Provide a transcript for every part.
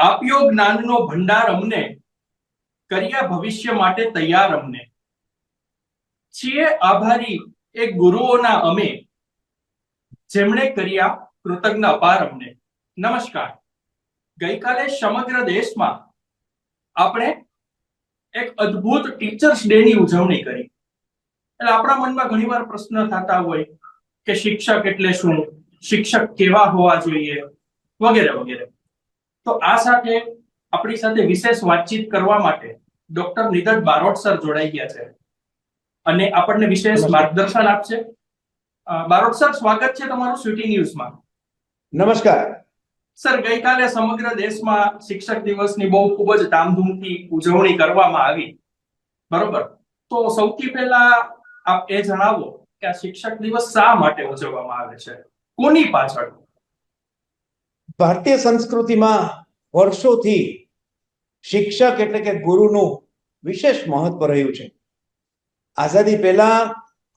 આપ્યો જ્ઞાનનો ભંડાર અમને, કર્યા ભવિષ્ય માટે તૈયાર અમને. છીએ આભારી એ ગુરુઓના અમે, જેમણે કર્યા કૃતજ્ઞ અપાર અમને. નમસ્કાર. ગઈકાલે સમગ્ર દેશમાં આપણે એક અદ્ભુત ટીચર્સ ડે ની ઉજવણી કરી. એટલે આપણા મનમાં ઘણીવાર પ્રશ્ન થતા હોય કે શિક્ષક એટલે શું? શિક્ષક કેવા હોવા જોઈએ? વગેરે વગેરે. તો આ સાથે આપણી સાથે વિશેષ વાતચીત કરવા માટે ડોક્ટર નિધન બારોટ સર જોડાઈ ગયા છે. અને આપણને વિશેષ માર્ગદર્શન આપશે. બારોટ સર સ્વાગત છે તમારું સિટી ન્યૂઝમાં. નમસ્કાર. સર ગઈકાલે સમગ્ર દેશમાં શિક્ષક દિવસની બહુ ખૂબ જ ધામધૂમથી ઉજવણી કરવામાં આવી. બરોબર? તો સૌથી પહેલા આપ એ જણાવો કે આ શિક્ષક દિવસ શા માટે ઉજવવામાં આવે છે? કોની પાછળ? ભારતીય સંસ્કૃતિમાં વર્ષોથી શિક્ષક એટલે કે ગુરુનું વિશેષ મહત્વ રહ્યું છે. આઝાદી પહેલા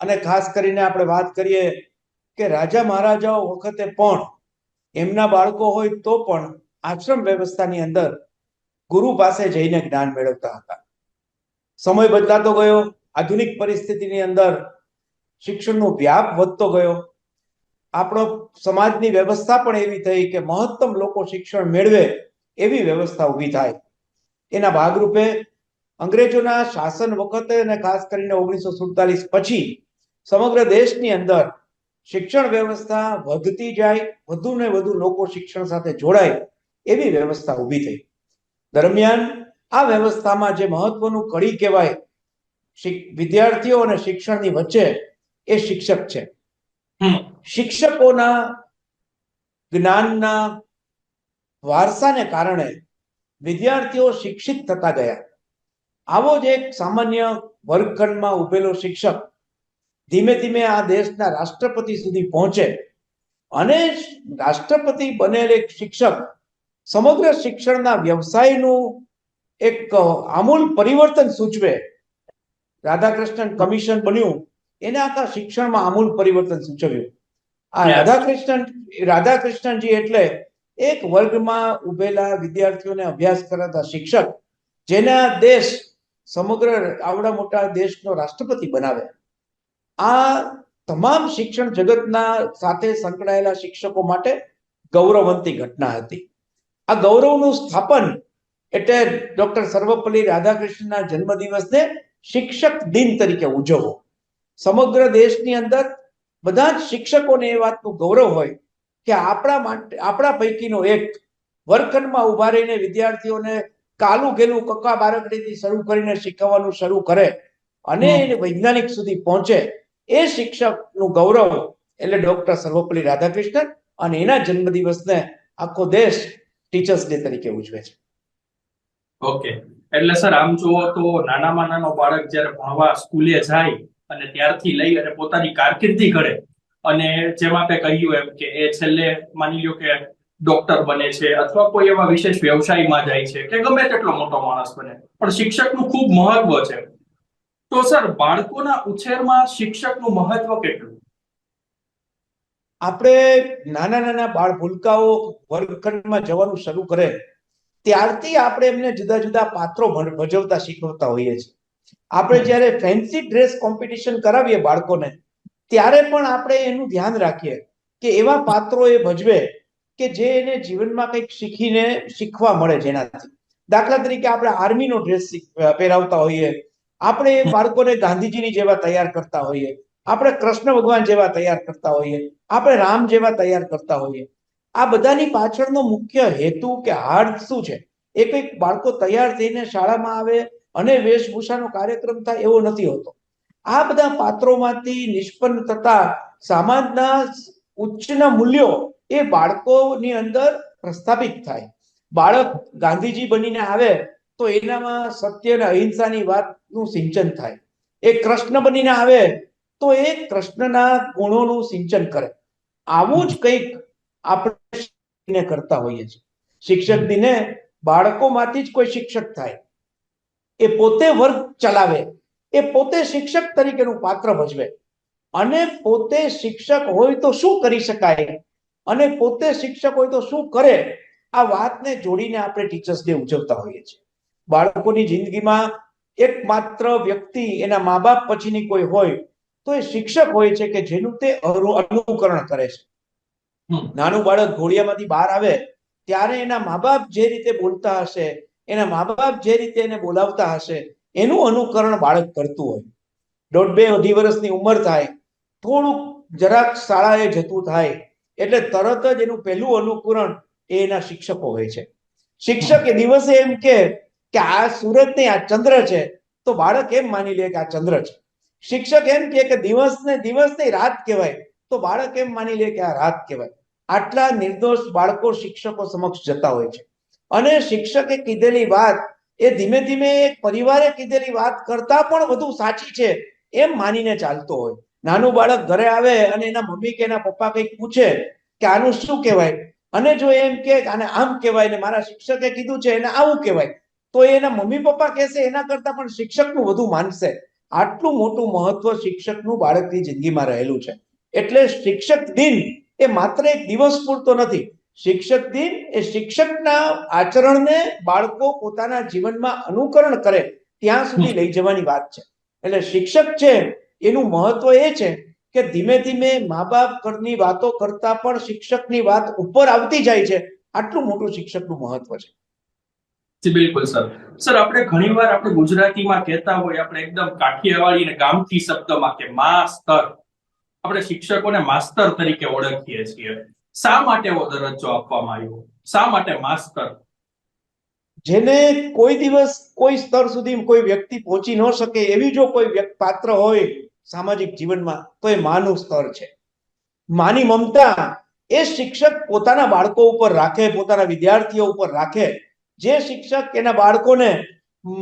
અને ખાસ કરીને આપણે વાત કરીએ કે રાજા મહારાજાઓ વખતે પણ એમના બાળકો હોય તો પણ આશ્રમ વ્યવસ્થાની અંદર ગુરુ પાસે જઈને જ્ઞાન મેળવતા હતા. સમય બદલાતો ગયો, આધુનિક પરિસ્થિતિની અંદર શિક્ષણનો વ્યાપ વધતો ગયો આપણો સમાજની વ્યવસ્થા પણ એવી થઈ કે મહત્તમ લોકો શિક્ષણ મેળવે એવી વ્યવસ્થા ઊભી થાય. એના ભાગરૂપે અંગ્રેજોના શાસન વખતે અને ખાસ કરીને ઓગણીસો સુડતાલીસ પછી સમગ્ર દેશની અંદર શિક્ષણ વ્યવસ્થા વધતી જાય, વધુ ને વધુ લોકો શિક્ષણ સાથે જોડાય એવી વ્યવસ્થા ઊભી થઈ. દરમિયાન આ વ્યવસ્થામાં જે મહત્વનું કડી કહેવાય વિદ્યાર્થીઓ અને શિક્ષણની વચ્ચે એ શિક્ષક છે. શિક્ષકોના જ્ઞાનના વારસાને કારણે વિદ્યાર્થીઓ શિક્ષિત થતા ગયા. આવો જ એક સામાન્ય વર્ગખંડમાં ઉભેલો શિક્ષક ધીમે ધીમે આ દેશના રાષ્ટ્રપતિ સુધી પહોંચે અને રાષ્ટ્રપતિ બનેલ એક શિક્ષક સમગ્ર શિક્ષણના વ્યવસાયનું એક આમૂલ પરિવર્તન સૂચવે. રાધાકૃષ્ણન કમિશન બન્યું. એને આખા શિક્ષણમાં આમૂલ પરિવર્તન સૂચવ્યું. આ. રાધાકૃષ્ણન રાધાકૃષ્ણનજી એટલે એક વર્ગમાં ઉભેલા વિદ્યાર્થીઓને અભ્યાસ કરાતા શિક્ષક જેના દેશ સમગ્ર આવડા મોટા દેશનો રાષ્ટ્રપતિ બનાવે આ તમામ શિક્ષણ જગતના સાથે સંકળાયેલા શિક્ષકો માટે ગૌરવવંતી ઘટના હતી. આ ગૌરવનું સ્થાપન એટલે ડોક્ટર સર્વપલ્લી રાધાકૃષ્ણના જન્મદિવસને શિક્ષક દિન તરીકે ઉજવવો. સમગ્ર દેશની અંદર બધા જ શિક્ષકોને એ વાતનું ગૌરવ હોય કે આપણા માટે આપણા પૈકીનો એક વર્ગખંડમાં ઊભા રહીને વિદ્યાર્થીઓને કાલું ગેલું કક્કા બારકડીથી શરૂ કરીને શીખવવાનું શરૂ કરે અને વૈજ્ઞાનિક સુધી પહોંચે એ શિક્ષકનું ગૌરવ એટલે ડોક્ટર સર્વપલ્લી રાધાકૃષ્ણન અને એના જન્મદિવસને આખો દેશ ટીચર્સ ડે તરીકે ઉજવે છે. ઓકે. એટલે સર આમ જુઓ તો નાનામાં નાનો બાળક જ્યારે ભણવા સ્કૂલે જાય અને ત્યારથી લઈ અને પોતાની કારકિર્દી કરે અને જેમ આપણે કહ્યું એમ કે એ છેલ્લે માની લ્યો કે ડોક્ટર બને છે અથવા કોઈ એવા વિશેષ વ્યવસાયમાં જાય છે કે ગમે તેટલો મોટો માણસ બને. પણ શિક્ષકનું ખૂબ મહત્વ છે. તો સર, બાળકોના ઉછેરમાં શિક્ષકનું મહત્વ કેટલું? આપણે નાના નાના બાળ ભૂલકાઓ વર્ગખંડમાં જવાનું શરૂ કરે, ત્યારથી આપણે એમને જુદા જુદા પાત્રો ભજ- ભજવતા શીખવતા હોઈએ છીએ. આપણે જ્યારે ફેન્સી ડ્રેસ કોમ્પિટિશન કરાવીએ બાળકોને, ત્યારે પણ આપણે એનું ધ્યાન રાખીએ કે એવા પાત્રો એ ભજવે કે જે એને જીવનમાં કંઈક શીખીને શીખવા મળે જેનાથી. દાખલા તરીકે આપણે આર્મીનો ડ્રેસ પહેરાવતા હોઈએ, આપણે એ બાળકોને ગાંધીજીની જેવા તૈયાર કરતા હોઈએ, આપણે કૃષ્ણ ભગવાન જેવા તૈયાર કરતા હોઈએ, આપણે રામ જેવા તૈયાર કરતા હોઈએ. આ બધાની પાછળનો મુખ્ય હેતુ કે હાર્દ શું છે, એ કંઈક બાળકો તૈયાર થઈને શાળામાં આવે અને વેશભૂષાનો કાર્યક્રમ થાય એવો નથી હોતો. આ બધા પાત્રોમાંથી નિષ્પન્ન થતા સમાજના ઉચ્ચના મૂલ્યો એ બાળકોની અંદર પ્રસ્થાપિત થાય. બાળક ગાંધીજી બનીને આવે તો એનામાં સત્ય અને અહિંસાની વાતનું સિંચન થાય. એ કૃષ્ણ બનીને આવે તો એ કૃષ્ણના ગુણોનું સિંચન કરે. આવું જ કંઈક આપણે કરતા હોઈએ છીએ. શિક્ષક દિને બાળકોમાંથી જ કોઈ શિક્ષક થાય. એ પોતે વર્ગ ચલાવે. એ પોતે શિક્ષક તરીકેનું પાત્ર ભજવે. અને પોતે શિક્ષક હોય તો શું કરી શકાય? અને પોતે શિક્ષક હોય તો શું કરે? આ વાતને જોડીને આપણે ટીચર્સ ડે ઉજવતા હોઈએ છીએ. બાળકોની જિંદગીમાં એકમાત્ર વ્યક્તિ એના મા બાપ પછીની કોઈ હોય તો એ શિક્ષક હોય છે કે જેનું તે અનુકરણ કરે છે. નાનું બાળક ઘોડિયામાંથી બહાર આવે ત્યારે એના મા બાપ જે રીતે બોલતા હશે એના મા બાપ જે રીતે એને બોલાવતા હશે, એનું અનુકરણ બાળક કરતું હોય. દોઢ બે અઢી વર્ષની ઉંમર થાય, થોડુંક જરાક શાળાએ જતું થાય, એટલે તરત જ એનું પહેલું અનુકરણ એ એના શિક્ષકો હોય છે. શિક્ષક એ દિવસે એમ કે આ સૂરજ નહીં આ ચંદ્ર છે, તો બાળક એમ માની લે કે આ ચંદ્ર છે. શિક્ષક એમ કે દિવસ ને દિવસ નહીં રાત કહેવાય, તો બાળક એમ માની લે કે આ રાત કહેવાય. આટલા નિર્દોષ બાળકો શિક્ષકો સમક્ષ જતા હોય છે. અને શિક્ષકે કીધેલી વાત, એ ધીમે ધીમે એક પરિવારે કીધેલી વાત કરતા પણ વધુ સાચી છે એમ માનીને ચાલતો હોય. નાનું બાળક ઘરે આવે અને એના મમ્મી કે એના પપ્પા કંઈક પૂછે કે આનું શું કહેવાય? અને જો એમ કે આને આમ કહેવાય ને મારા શિક્ષકે કીધું છે એને આવું કહેવાય, તો એના મમ્મી પપ્પા કહેશે, એના કરતા પણ શિક્ષકનું વધુ માનશે. આટલું મોટું મહત્વ શિક્ષકનું બાળકની જિંદગીમાં રહેલું છે. એટલે શિક્ષક દિન એ માત્ર એક દિવસ પૂરતો નથી શિક્ષક દિન એ શિક્ષકના આચરણને બાળકો પોતાના જીવનમાં અનુકરણ કરે ત્યાં સુધી લઈ જવાની વાત છે. એટલે શિક્ષક છે, એનું મહત્વ એ છે કે ધીમે ધીમે મા બાપ ઘરની વાતો કરતા પણ શિક્ષકની વાત ઉપર આવતી જાય છે. આટલું મોટું શિક્ષકનું મહત્વ છે. બિલકુલ, સર. સર, આપણે ઘણીવાર આપણે ગુજરાતીમાં કહેતા હોય આપણે એકદમ કાઠિયાવાડી અને ગામઠી શબ્દમાં કે માસ્તર. આપણે શિક્ષકોને માસ્તર તરીકે ઓળખીએ છીએ. શા માટે એવો દરજ્જો આપવામાં આવ્યો? શા માટે માસ્ટર જેને કોઈ દિવસ કોઈ સ્તર સુધી કોઈ વ્યક્તિ પહોંચી ન શકે, એવી જો કોઈ પાત્ર હોય સામાજિક જીવનમાં, તો એ માનું સ્તર છે. માની મમતા એ શિક્ષક પોતાના બાળકો ઉપર રાખે, પોતાના વિદ્યાર્થીઓ ઉપર રાખે. જે શિક્ષક એના બાળકોને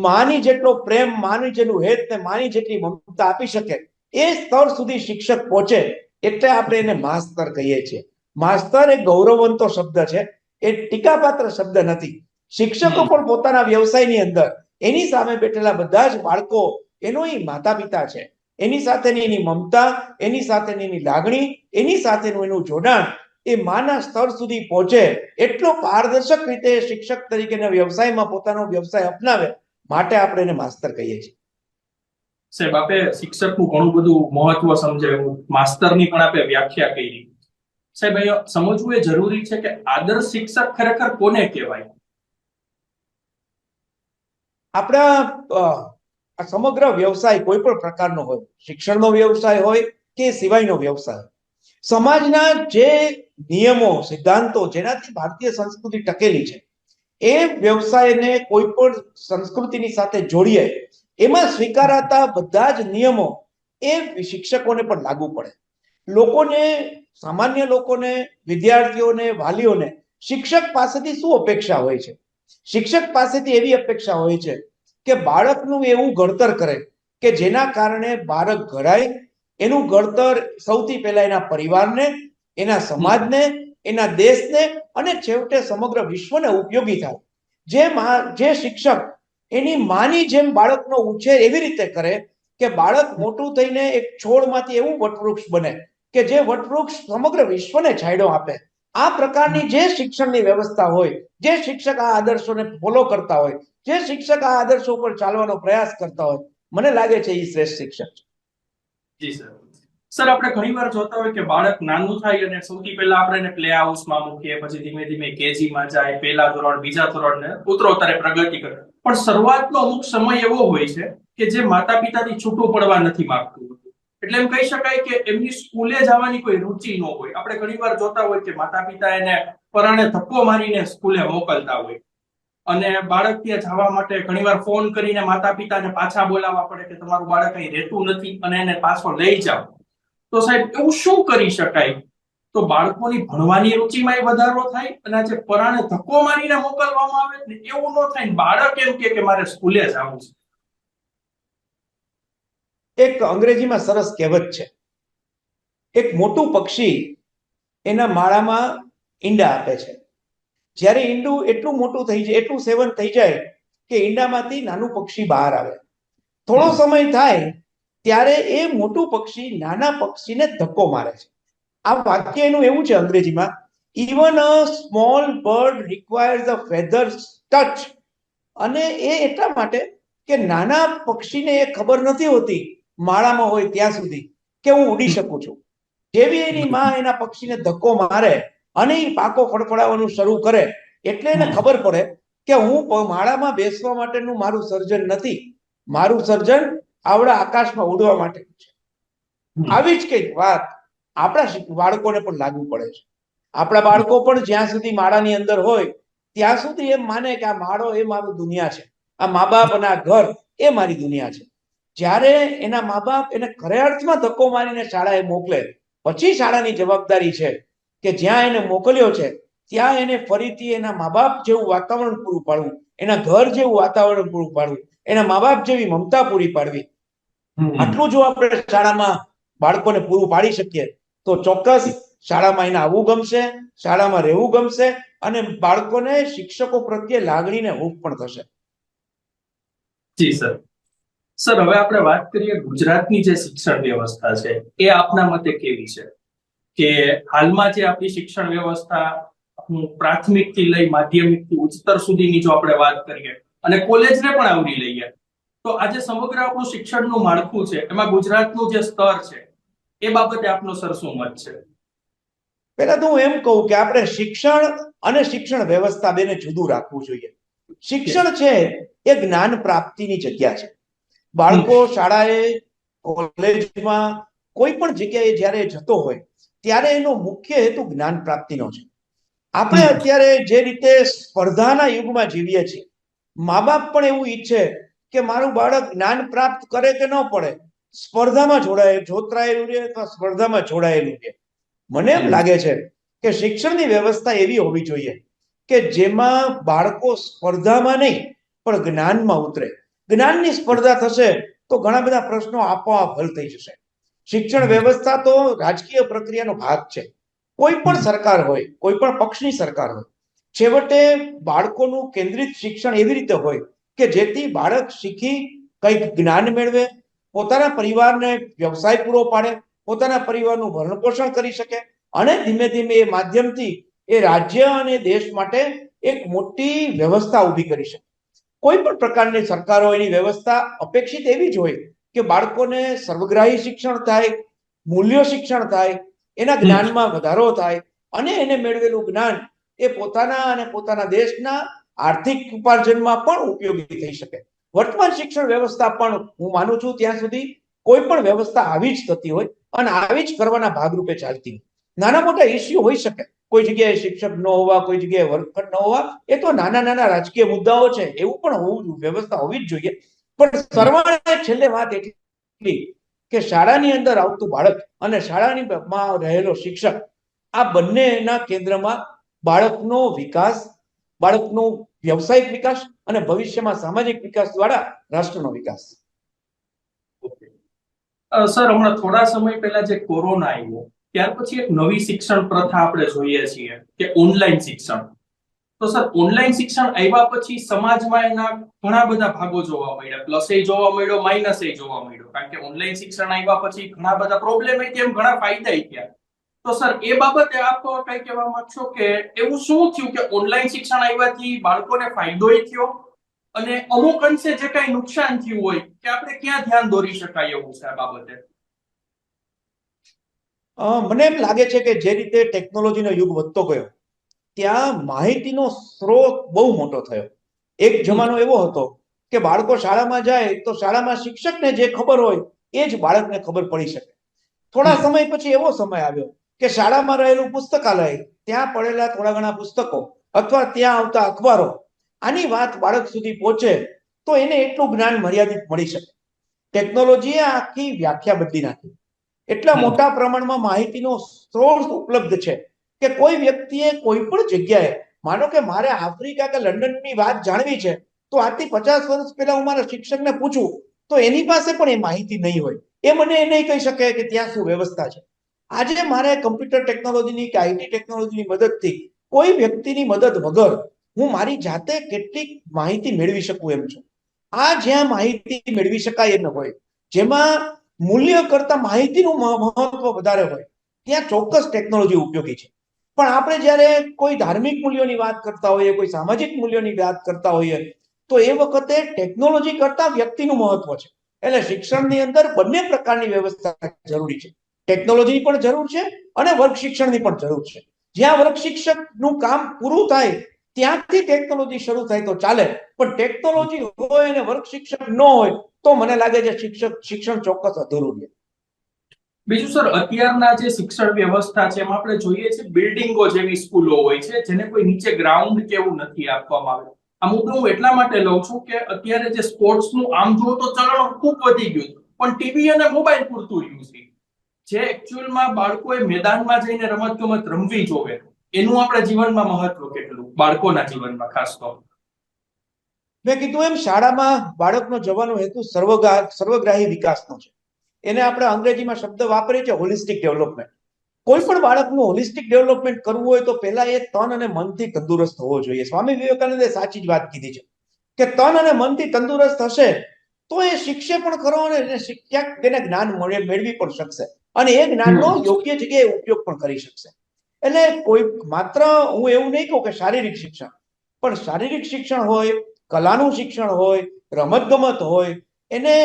માની જેટલો પ્રેમ, માની જેટલું હેત ને માની જેટલી મમતા આપી શકે, એ સ્તર સુધી શિક્ષક પહોંચે, એટલે આપણે એને માસ્તર કહીએ છીએ. માસ્તર એ ગૌરવવંતો શબ્દ છે. એ ટીકાપાત્ર શબ્દ નથી. શિક્ષકો પણ પોતાના વ્યવસાયની અંદર એની સામે બેઠેલા બધા જ બાળકો એનો એ માતા પિતા છે. એની સાથેની એની મમતા એની સાથેની એની લાગણી એની સાથેનું એનું જોડાણ એ માના સ્તર સુધી પહોંચે એટલો પારદર્શક રીતે શિક્ષક તરીકેના વ્યવસાયમાં પોતાનો વ્યવસાય અપનાવે માટે આપણે એને માસ્તર કહીએ છીએ. સાહેબ આપે શિક્ષકનું ઘણું બધું મહત્વ સમજાવ્યું. માસ્તરની પણ આપે વ્યાખ્યા કરી. સાહેબ, અહીંયા સમજવું એ જરૂરી છે કે આદર્શ શિક્ષક ખરેખર કોને કહેવાય? આપણા સમગ્ર વ્યવસાય કોઈ પણ પ્રકારનો હોય, શિક્ષણનો વ્યવસાય હોય કે સિવાયનો વ્યવસાય. સમાજના જે નિયમો, સિદ્ધાંતો જેનાથી ભારતીય સંસ્કૃતિ ટકેલી છે, એ વ્યવસાયને કોઈ પણ સંસ્કૃતિની સાથે જોડીએ, એમાં સ્વીકારાતા બધા જ નિયમો એ શિક્ષકોને પણ લાગુ પડે. લોકોને સામાન્ય લોકોને, વિદ્યાર્થીઓને, વાલીઓને શિક્ષક પાસેથી શું અપેક્ષા હોય છે? શિક્ષક પાસેથી એવી અપેક્ષા હોય છે કે બાળકનું એવું ઘડતર કરે કે જેના કારણે બાળક ઘડાય એનું ઘડતર સૌથી પહેલા એના પરિવારને, એના સમાજને, એના દેશને અને છેવટે સમગ્ર વિશ્વને ઉપયોગી થાય. જે જે શિક્ષક એની માની જેમ બાળકનો ઉછેર એવી રીતે કરે કે બાળક મોટું થઈને એક છોડમાંથી એવું વટવૃક્ષ બને કે જે વટવૃક્ષ સમગ્ર વિશ્વને છાંયડો આપે. આ પ્રકારની જે શિક્ષણની વ્યવસ્થા હોય, જે શિક્ષક આ આદર્શોને ફોલો કરતા હોય, જે શિક્ષક આ આદર્શો ઉપર ચાલવાનો પ્રયાસ કરતા હોય, મને લાગે છે એ શ્રેષ્ઠ શિક્ષક છે. સર. સર, આપણે ઘણીવાર જોતા હોય કે બાળક નાનું થાય અને સૌથી પહેલા આપણે એને પ્લે હાઉસમાં મૂકીએ, પછી ધીમે ધીમે કેજીમાં જાય, પહેલા ધોરણ, બીજા ધોરણ ને ઉત્તરોત્તરે પ્રગતિ કરે. પણ શરૂઆતનો અમુક સમય એવો હોય છે કે જે માતા પિતાથી છૂટું પડવા નથી માંગતું. એટલે એમ કહી શકાય કે એમની સ્કૂલે જવાની કોઈ રુચિ ન હોય. આપણે ઘણીવાર જોતા હોય કે માતા પિતા એને પરાણે ધક્કો મારીને સ્કૂલે મોકલતા હોય. અને બાળક ત્યાં જવા માટે ઘણીવાર ફોન કરીને માતા પિતાને પાછા બોલાવવા પડે કે તમારું બાળક અહીં રહેતું નથી અને એને પાછો લઈ જાઓ. તો સાહેબ, એવું શું કરી શકાય? તો બાળકોની ભણવાની રુચિમાં વધારો થાય અને આજે પરાણે ધક્કો મારીને મોકલવામાં આવે એવું ન થાય બાળક એમ કે મારે સ્કૂલે જવું છે. એક અંગ્રેજીમાં સરસ કહેવત છે. એક મોટું પક્ષી એના માળામાં ઈંડા આપે છે. જ્યારે ઈંડું એટલું મોટું થઈ જાય, એટલું સેવન થઈ જાય કે ઈંડામાંથી નાનું પક્ષી બહાર આવે. થોડો સમય થાય ત્યારે એ મોટું પક્ષી નાના પક્ષીને ધક્કો મારે છે. આ વાક્ય એનું એવું છે અંગ્રેજીમાં even a small bird requires a feather touch અને એ એટલા માટે કે નાના પક્ષીને એ ખબર નથી હોતી માળામાં હોય ત્યાં સુધી કે હું ઉડી શકું છું. જેવી એની માં એના પક્ષીને ધક્કો મારે અને એ પાકો ફડફડાવવાનું શરૂ કરે એટલે એને ખબર પડે કે હું માળામાં બેસવા માટેનું મારું સર્જન નથી. મારું સર્જન આવડા આકાશમાં ઉડવા માટેનું છે. આવી જ કંઈક વાત આપણા બાળકોને પણ લાગુ પડે છે. આપણા બાળકો પણ જ્યાં સુધી માળાની અંદર હોય ત્યાં સુધી એમ માને કે આ માળો એ મારું દુનિયા છે. આ મા બાપ અને આ ઘર એ મારી દુનિયા છે. જ્યારે એના મા બાપ એને ખરે અર્થમાં ધક્કો મારીને શાળાએ મોકલે પછી શાળાની જવાબદારી છે કે જ્યાં એને મોકલ્યો છે ત્યાં એને ફરીથી એના મા બાપ જેવું વાતાવરણ પૂરું પાડવું એના ઘર જેવું વાતાવરણ પૂરું પાડવું એના મા બાપ જેવી મમતા પૂરી પાડવી. આટલું જો આપણે શાળામાં બાળકોને પૂરું પાડી શકીએ તો ચોક્કસ શાળામાં એને આવવું ગમશે શાળામાં રહેવું ગમશે અને બાળકોને શિક્ષકો પ્રત્યે લાગણીને હૂંફ પણ થશે. જી સર. સર, હવે આપણે વાત કરીએ ગુજરાતની જે શિક્ષણ વ્યવસ્થા છે, એ આપના મતે કેવી છે? કે હાલમાં જે આપણી શિક્ષણ વ્યવસ્થા પ્રાથમિકથી લઈ માધ્યમિકથી ઉચ્ચતર સુધીની જો આપણે વાત કરીએ, અને કોલેજને પણ આવરી લઈએ, તો આજે સમગ્ર આપણું શિક્ષણનું માળખું છે, એમાં ગુજરાતનું જે સ્તર છે, એ બાબતે આપનો સર શું મત છે? પહેલા તો હું એમ કહું કે આપણે શિક્ષણ અને શિક્ષણ વ્યવસ્થા બેને જુદું રાખવું જોઈએ. શિક્ષણ છે એ જ્ઞાન પ્રાપ્તિની જગ્યા છે. બાળકો શાળાએ કોલેજમાં કોઈ પણ જગ્યાએ જ્યારે જતો હોય ત્યારે એનો મુખ્ય હેતુ જ્ઞાન પ્રાપ્તિનો છે. આપણે અત્યારે જે રીતે સ્પર્ધાના યુગમાં જીવીએ છીએ મા બાપ પણ એવું ઈચ્છે કે મારું બાળક જ્ઞાન પ્રાપ્ત કરે કે ન પડે સ્પર્ધામાં જોડાય જોતરાયેલું રહે અથવા સ્પર્ધામાં જોડાયેલું રહે. મને એમ લાગે છે કે શિક્ષણની વ્યવસ્થા એવી હોવી જોઈએ કે જેમાં બાળકો સ્પર્ધામાં નહીં પણ જ્ઞાનમાં ઉતરે. જ્ઞાનની સ્પર્ધા થશે તો ઘણા બધા પ્રશ્નો આપોઆપ હલ થઈ જશે. શિક્ષણ વ્યવસ્થા તો રાજકીય પ્રક્રિયાનો ભાગ છે. કોઈ પણ સરકાર હોય કોઈ પણ પક્ષની સરકાર હોય છેવટે બાળકોનું કેન્દ્રિત શિક્ષણ એવી રીતે હોય કે જેથી બાળક શીખી કંઈક જ્ઞાન મેળવે પોતાના પરિવારને વ્યવસાય પૂરો પાડે પોતાના પરિવારનું ભરણ પોષણ કરી શકે અને ધીમે ધીમે એ માધ્યમથી એ રાજ્ય અને દેશ માટે એક મોટી વ્યવસ્થા ઊભી કરી શકે. કોઈ પણ પ્રકારની સરકારો એની વ્યવસ્થા અપેક્ષિત એવી જ હોય કે બાળકોને સર્વગ્રાહી શિક્ષણ થાય મૂલ્ય શિક્ષણ થાય એના જ્ઞાનમાં વધારો થાય અને એને મેળવેલું જ્ઞાન એ પોતાના અને પોતાના દેશના આર્થિક ઉપાર્જનમાં પણ ઉપયોગી થઈ શકે. વર્તમાન શિક્ષણ વ્યવસ્થા પણ હું માનું છું ત્યાં સુધી કોઈ પણ વ્યવસ્થા આવી જ થતી હોય અને આવી જ કરવાના ભાગરૂપે ચાલતી હોય. નાના મોટા ઇસ્યુ હોઈ શકે. કોઈ જગ્યાએ શિક્ષક ન હોવા, કોઈ જગ્યાએ વર્ગખંડ ન હોવા, એ તો નાના નાના રાજકીય મુદ્દાઓ છે, એવું પણ હોવું વ્યવસ્થા હોવી જ જોઈએ. પણ સર્વાને છેલ્લે વાત એટલી કે શાળાની અંદર આવતું બાળક અને શાળાની માં રહેલો શિક્ષક, આ બંનેના કેન્દ્રમાં બાળકનો વિકાસ, બાળકનો વ્યવસાયિક વિકાસ અને ભવિષ્યમાં સામાજિક વિકાસ દ્વારા રાષ્ટ્રનો વિકાસ. સર, હમણાં થોડા સમય પહેલા જે કોરોના આવ્યો ત્યાર પછી એક નવી શિક્ષણ પ્રથા આપણે જોઈએ છીએ કે ઓનલાઈન શિક્ષણ. તો સર ઓનલાઈન શિક્ષણ આવ્યા પછી સમાજમાં એના ઘણા બધા ભાગો જોવા મળ્યા. પ્લસ એ જોવા મળ્યો માઇનસ એ જોવા મળ્યો. કારણ કે ઓનલાઈન શિક્ષણ આવ્યા પછી ઘણા બધા પ્રોબ્લેમ તેમ ઘણા ફાયદા થયા તો સર, એ બાબતે આપ કઈ કહેવા માંગશો કે એવું શું થયું કે ઓનલાઈન શિક્ષણ આવ્યાથી બાળકોને ફાયદો થયો? અને અમુક અંશે જે કઈ નુકસાન થયું હોય, કે આપણે ક્યાં ધ્યાન દોરી શકાય એવું છે આ બાબતે? મને એમ લાગે છે કે જે રીતે ટેકનોલોજીનો યુગ વધતો ગયો ત્યાં માહિતીનો સ્ત્રોત બહુ મોટો થયો. એક જમાનો એવો હતો કે બાળકો શાળામાં જાય તો શાળામાં શિક્ષકને જે ખબર હોય એ જ બાળકને ખબર પડી શકે. થોડા સમય પછી એવો સમય આવ્યો કે શાળામાં રહેલું પુસ્તકાલય ત્યાં પડેલા થોડા ઘણા પુસ્તકો અથવા ત્યાં આવતા અખબારો આની વાત બાળક સુધી પહોંચે તો એને એટલું જ્ઞાન મર્યાદિત મળી શકે. ટેકનોલોજીએ આખી વ્યાખ્યા બદલી નાખી. એટલા મોટા પ્રમાણમાં માહિતીનો સ્ત્રોત ઉપલબ્ધ છે કે કોઈ વ્યક્તિએ કોઈ પણ જગ્યાએ માનો કે મારે આફ્રિકા કે લંડનની વાત જાણવી છે તો આજથી પચાસ વર્ષ પહેલા હું મારા શિક્ષકને પૂછું તો એની પાસે પણ એ માહિતી નહીં હોય. એ મને એ નહીં કહી શકે કે ત્યાં શું વ્યવસ્થા છે. આજે મારે કમ્પ્યુટર ટેકનોલોજીની કે આઈટી ટેકનોલોજીની મદદથી કોઈ વ્યક્તિની મદદ વગર હું મારી જાતે કેટલીક માહિતી મેળવી શકું એમ છું. આ જ્યાં માહિતી મેળવી શકાય એમ હોય જેમાં મૂલ્ય કરતા માહિતીનું મહ- મહત્વ વધારે હોય. ત્યાં ચોક્કસ ટેકનોલોજી ઉપયોગી છે. પણ આપણે જ્યારે કોઈ ધાર્મિક મૂલ્યોની વાત કરતા હોઈએ, કોઈ સામાજિક મૂલ્યોની વાત કરતા હોઈએ, તો એ વખતે ટેકનોલોજી કરતા વ્યક્તિનું મહત્વ છે. એટલે શિક્ષણની અંદર બંને પ્રકારની વ્યવસ્થા જરૂરી છે. ટેકનોલોજીની પણ જરૂર છે અને વર્ગ શિક્ષણની પણ જરૂર છે. જ્યાં વર્ગ શિક્ષકનું કામ પૂરું થાય ત્યાંથી ટેકનોલોજી શરૂ થાય તો ચાલે. પણ ટેકનોલોજી હોય અને વર્ગ શિક્ષક ન હોય, તો મને લાગે છે શિક્ષક, શિક્ષણ ચોક્કસ અધૂરું છે. બીજું સર, અત્યારના જે શિક્ષણ વ્યવસ્થા છે એમાં આપણે જોઈએ છે બિલ્ડિંગો જેવી સ્કૂલો હોય છે, જેને કોઈ નીચે ગ્રાઉન્ડ કેવું નથી આપવામાં આવે આ મુદ્દો હું એટલા માટે લઉં છું કે અત્યારે જે સ્પોર્ટ્સનું આમ જુઓ તો ચલણ ખૂબ વધી ગયું પણ ટીવી અને મોબાઈલ પૂરતું રહ્યું છે. જે એકચ્યુઅલમાં બાળકોએ મેદાનમાં જઈને રમત ગમત રમવી જોવે. એનું આપણા જીવનમાં મહત્વ કેટલું? બાળકોના જીવનમાં ખાસ તો. મેં કીધું એમ શાળામાં બાળકનો જવાનો હેતુ સર્વગા સર્વગ્રાહી વિકાસનો છે. એને આપણે અંગ્રેજીમાં શબ્દ વાપરીએ છીએ હોલિસ્ટિક ડેવલપમેન્ટ કોઈ પણ બાળકનું હોલિસ્ટિક ડેવલપમેન્ટ કરવું હોય તો પહેલા એ તન અને મનથી તંદુરસ્ત હોવો જોઈએ. સ્વામી વિવેકાનંદે સાચી જ વાત કીધી છે કે તન અને મનથી તંદુરસ્ત હશે તો એ શીખશે પણ ખરો અને એને ક્યાંક તેને જ્ઞાન મળે મેળવી પણ શકશે. અને એ જ્ઞાનનો યોગ્ય જગ્યાએ ઉપયોગ પણ કરી શકશે. એટલે કોઈ માત્ર હું એવું નહીં કહું કે શારીરિક શિક્ષણ પણ શારીરિક શિક્ષણ હોય કલાનું શિક્ષણ હોય રમત ગમત હોય એને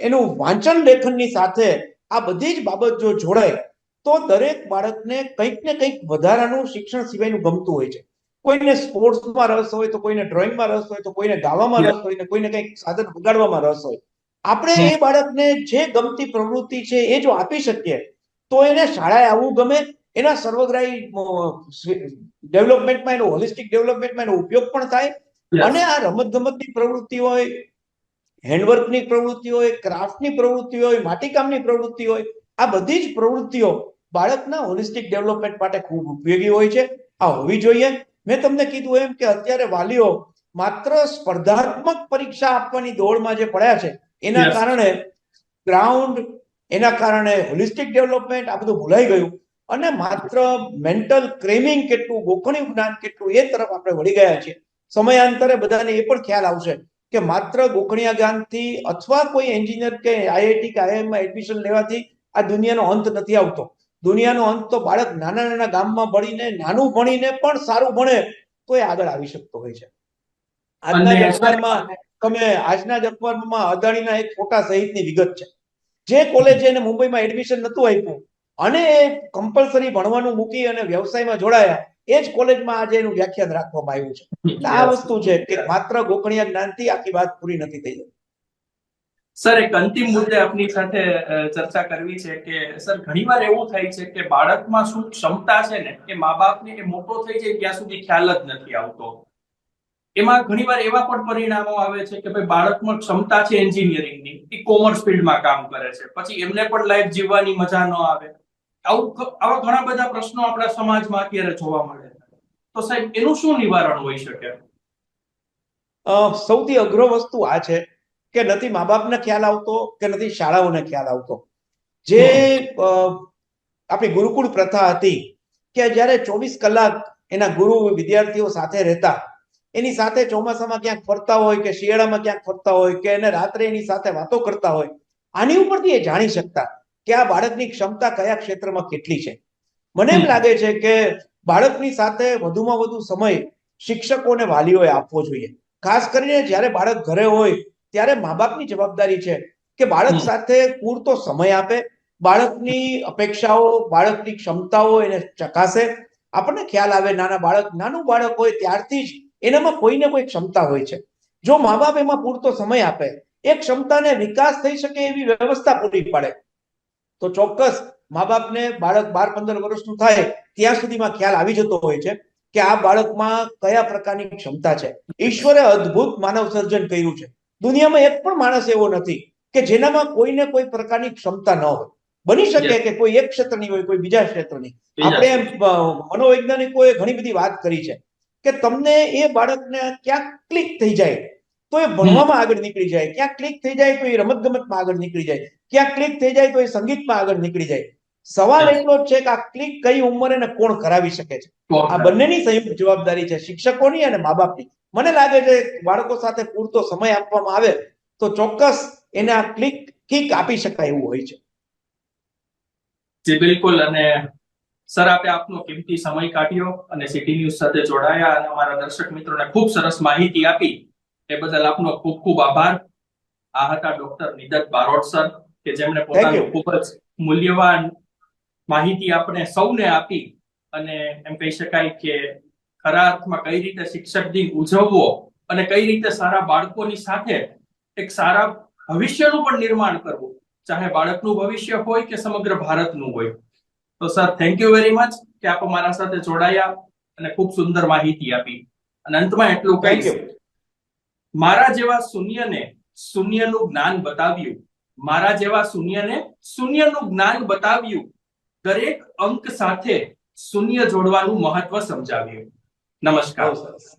એનું વાંચન લેખનની સાથે આ બધી જ બાબત જો જોડાય તો દરેક બાળકને કંઈક ને કંઈક વધારાનું શિક્ષણ સિવાયનું ગમતું હોય છે. કોઈને સ્પોર્ટ્સમાં રસ હોય તો કોઈને ડ્રોઈંગમાં રસ હોય તો કોઈને ગાવામાં રસ હોય ને કોઈને કંઈક સાધન વગાડવામાં રસ હોય. આપણે એ બાળકને જે ગમતી પ્રવૃત્તિ છે એ જો આપી શકીએ તો એને શાળાએ આવવું ગમે એના સર્વગ્રાહી ડેવલપમેન્ટમાં એનો હોલિસ્ટિક ડેવલપમેન્ટમાં એનો ઉપયોગ પણ થાય. અને આ રમત ગમતની પ્રવૃત્તિ હોય હેન્ડવર્કની પ્રવૃત્તિ હોય ક્રાફ્ટની પ્રવૃત્તિ હોય માટીકામની પ્રવૃત્તિ હોય આ બધી જ પ્રવૃત્તિઓ બાળકના હોલિસ્ટિક ડેવલપમેન્ટ માટે ખૂબ ઉપયોગી હોય છે. આ હોવી જોઈએ. મેં તમને કીધું એમ કે અત્યારે વાલીઓ માત્ર સ્પર્ધાત્મક પરીક્ષા આપવાની દોડમાં જે પડ્યા છે એના કારણે ગ્રાઉન્ડ એના કારણે હોલિસ્ટિક ડેવલપમેન્ટ આ બધું ભૂલાઈ ગયું. અને માત્ર મેન્ટલ ક્રેમિંગ કેટલું ગોખણ્યું જ્ઞાન કેટલું એ તરફ આપણે વળી ગયા છીએ. સમયાંતરે બધાને એ પણ ખ્યાલ આવશે કે માત્ર ગોખણિયા જ્ઞાનથી અથવા કોઈ એન્જિનિયર કે આઈઆઈટી કે IIM એડમિશન લેવાથી આ દુનિયાનો અંત નથી આવતો. દુનિયાનો અંત તો બાળક નાના નાના ગામમાં ભણીને નાનું ભણીને પણ સારું ભણે તો એ આગળ આવી શકતો હોય છે. આજના અખબારમાં તમે આજના જ અખબારમાં અદાણીના એક ફોટા સહિતની વિગત છે. જે કોલેજે એને મુંબઈમાં એડમિશન નતું આપ્યું અને કમ્પલસરી ભણવાનું મૂકી અને વ્યવસાયમાં જોડાયા એ જ કોલેજમાં આજે એનું વ્યાખ્યાન રાખવામાં આવ્યું છે. એટલે આ વસ્તુ છે કે માત્ર ગોખણિયા જ્ઞાનથી આખી વાત પૂરી નથી થઈ જતી સર એક અંતિમ મુદ્દે આપની સાથે ચર્ચા કરવી છે કે સર ઘણીવાર એવું થાય છે કે બાળકમાં શું ક્ષમતા છે ને કે મા બાપને એ મોટો થઈ જાય ત્યાં સુધી ખ્યાલ જ નથી આવતો. એમાં ઘણીવાર એવા પણ પરિણામો આવે છે કે ભાઈ બાળકમાં ક્ષમતા છે એન્જિનિયરિંગની એ કોમર્સ ફિલ્ડમાં કામ કરે છે. પછી એમને પણ લાઈફ જીવવાની મજા ન આવે. આવું ઘણા બધા પ્રશ્નો આપણા સમાજમાં અત્યારે જોવા મળે તો સાહેબ, એનું શું નિવારણ હોઈ શકે? સૌથી અઘરો વસ્તુ આ છે કે નથી મા બાપને ખ્યાલ આવતો કે નથી શાળાઓને ખ્યાલ આવતો. જે આપણી ગુરુકુળ પ્રથા હતી કે જ્યારે ચોવીસ કલાક એના ગુરુ વિદ્યાર્થીઓ સાથે રહેતા, એની સાથે ચોમાસામાં ક્યાંક ફરતા હોય કે શિયાળામાં ક્યાંક ફરતા હોય કે એને રાત્રે એની સાથે વાતો કરતા હોય, આની ઉપરથી એ જાણી શકતા. કે આ બાળકની ક્ષમતા કયા ક્ષેત્રમાં કેટલી છે? મને એમ લાગે છે કે બાળકની સાથે વધુમાં વધુ સમય શિક્ષકો અને વાલીઓએ આપવો જોઈએ. ખાસ કરીને જ્યારે બાળક ઘરે હોય ત્યારે મા બાપની જવાબદારી છે કે બાળક સાથે પૂરતો સમય આપે બાળકની અપેક્ષાઓ બાળકની ક્ષમતાઓ એને ચકાસે. આપણને ખ્યાલ આવે નાના બાળક નાનું બાળક હોય ત્યારથી જ એનામાં કોઈ ને કોઈ ક્ષમતા હોય છે. જો મા બાપ એમાં પૂરતો સમય આપે એ ક્ષમતાને વિકાસ થઈ શકે એવી વ્યવસ્થા પૂરી પાડે. તો ચોક્કસ મા બાપને બાળક બાર પંદર વર્ષનું થાય ત્યાં સુધીમાં ખ્યાલ આવી જતો હોય છે કે આ બાળકમાં કયા પ્રકારની ક્ષમતા છે. ઈશ્વરે અદ્ભુત માનવ સર્જન કર્યું છે. દુનિયામાં એક પણ માણસ એવો નથી કે જેનામાં કોઈને કોઈ પ્રકારની ક્ષમતા ન હોય. બની શકે કે કોઈ એક ક્ષેત્રની હોય કોઈ બીજા ક્ષેત્રની. આપણે મનોવૈજ્ઞાનિકોએ ઘણી બધી વાત કરી છે કે તમને એ બાળકને ક્યાંક ક્લિક થઈ જાય તો એ ભણવામાં આગળ નીકળી જાય. ક્યાંક ક્લિક થઈ જાય તો એ રમત ગમતમાં આગળ નીકળી જાય. ક્યાંક ક્લિક થઈ જાય તો એ સંગીતમાં આગળ નીકળી જાય. સવાલ. એટલો જ છે કે આ ક્લિક કઈ ઉંમરે ને કોણ કરાવી શકે છે? આ બંનેની સંયુક્ત જવાબદારી છે શિક્ષકોની અને મા બાપની મને લાગે છે બાળકો સાથે પૂરતો સમય આપવામાં આવે તો ચોક્કસ એને આ ક્લિક કિક આપી શકાય એવું હોય છે. જી બિલકુલ. અને સર આપે આપનો કિંમતી સમય કાઢ્યો અને સિટી ન્યૂઝ સાથે જોડાયા અને અમારા દર્શક મિત્રોને ખૂબ સરસ માહિતી આપી. એ બદલ આપનો ખૂબ ખૂબ આભાર. આ હતા ડોક્ટર નિદત બારોટ સર કે જેમણે પોતાનું ખૂબ જ મૂલ્યવાન માહિતી આપણે સૌને આપી અને એમ કહી શકાય કે ખરા અર્થમાં કઈ રીતે શિક્ષક દિન ઉજવવો અને કઈ રીતે સારા બાળકોની સાથે એક સારા ભવિષ્યનું પણ નિર્માણ કરવું ચાહે બાળકનું ભવિષ્ય હોય કે સમગ્ર ભારતનું હોય. તો sir thank you very much કે આપ અમારા સાથે જોડાયા અને ખૂબ સુંદર માહિતી આપી. અને અંતમાં એટલું કહીશ મારા જેવા શૂન્યને શૂન્યનું જ્ઞાન બતાવ્યું. મારા જેવા શૂન્યને શૂન્યનું જ્ઞાન બતાવ્યું. દરેક અંક સાથે શૂન્ય જોડવાનું મહત્વ સમજાવ્યું. નમસ્કાર.